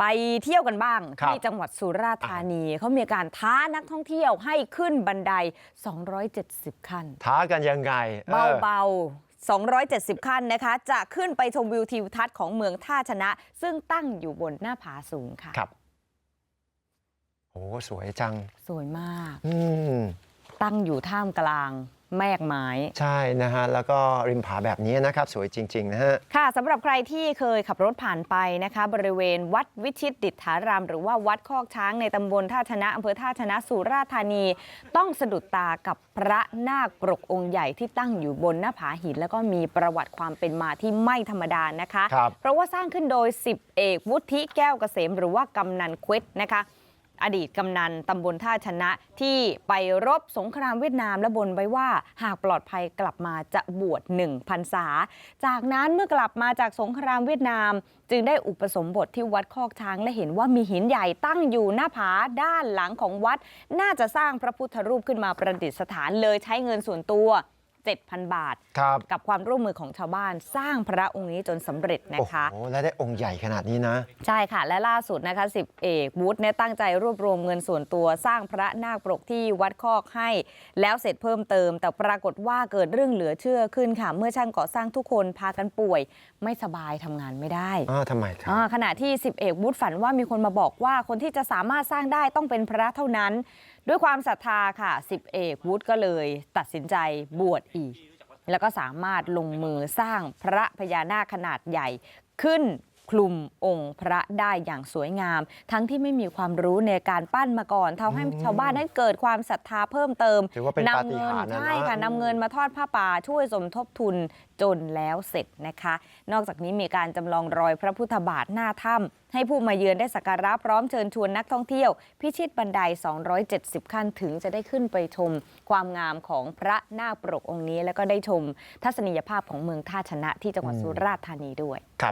ไปเที่ยวกันบ้างครับที่จังหวัดสุราษฎร์ธานีเขามีการท้านักท่องเที่ยวให้ขึ้นบันได 270 ขั้น ท้ากันยังไงออเบาๆ270 ขั้นนะคะ จะขึ้นไปชมวิวทิวทัศน์ของเมืองท่าชนะ ซึ่งตั้งอยู่บนหน้าผาสูงค่ะ ครับ โอ้สวยจัง สวยมากอืมตั้งอยู่ท่ามกลาง แมกไม้ ใช่นะฮะแล้วก็ริมผาแบบนี้นะครับ สวยจริง ๆ นะฮะ ค่ะสำหรับใครที่เคยขับรถผ่านไปนะคะ บริเวณวัดวิชิตดิษฐาราม หรือว่าวัดคอกช้างในตำบลท่าชนะอำเภอท่าชนะสุราษฎร์ธานี ต้องสะดุดตากับพระนาคปรกองค์ใหญ่ที่ตั้งอยู่บนหน้าผาหิน แล้วก็มีประวัติความเป็นมาที่ไม่ธรรมดานะคะ ครับ เพราะว่าสร้างขึ้นโดย 10 เอกวุฒิแก้วเกษมหรือว่ากำนันเควิดนะคะ อดีตกำนันตำบลท่าชนะที่ไปรบสงครามเวียดนามและบนไว้ว่าหากปลอดภัยกลับมาจะบวชหนึ่งพรรษาจากนั้นเมื่อกลับมาจากสงครามเวียดนาม จึงได้อุปสมบทที่วัดคอกช้างและเห็นว่ามีหินใหญ่ตั้งอยู่หน้าผาด้านหลังของวัด น่าจะสร้างพระพุทธรูปขึ้นมาประดิษฐานเลยใช้เงินส่วนตัว 7,000 บาทครับกับความร่วมมือของชาวบ้านสร้างพระองค์นี้จนสำเร็จนะคะโอ้โหและได้องค์ใหญ่ขนาดนี้นะ ใช่ค่ะ และล่าสุดนะคะสิบเอกวุฒิเนี่ยตั้งใจรวบรวมเงินส่วนตัวสร้างพระนาคปรกที่วัดคอกให้ แล้วเสร็จเพิ่มเติม แต่ปรากฏว่าเกิดเรื่องเหลือเชื่อขึ้นค่ะ เมื่อช่างก่อสร้างทุกคนพากันป่วย ไม่สบายทำงานไม่ได้อ้าวทำไมครับอ่าขณะที่สิบเอกวุฒิฝันว่ามีคนมาบอกว่าคนที่จะสามารถสร้างได้ต้องเป็นพระเท่านั้น ด้วยความศรัทธาค่ะสิบเอกวุฒิก็เลย ตัดสินใจบวชอีกแล้วก็สามารถลงมือสร้างพระพญานาคขนาดใหญ่ขึ้น คลุมองค์พระได้อย่างสวยงาม ทั้งที่ไม่มีความรู้ในการปั้นมาก่อนทำให้ชาวบ้านนั้นเกิดความศรัทธาเพิ่มเติมถือว่าเป็นปาฏิเงิหาริย์นะ ใช่ค่ะนะนำเงินมาทอดผ้าป่าช่วยสมทบทุนจนแล้วเสร็จนะคะ นอกจากนี้มีการจำลองรอยพระพุทธบาทหน้าถ้ำให้ผู้มาเยือนได้สักการะพร้อมเชิญชวนนักท่องเที่ยว พิชิตบันได 270 ขั้นถึงจะได้ขึ้นไปชม ความงามของพระนาคปรกองค์นี้ แล้วก็ได้ชมทัศนียภาพของเมืองท่าชนะที่จังหวัดสุราษฎร์ธานีด้วย ครับ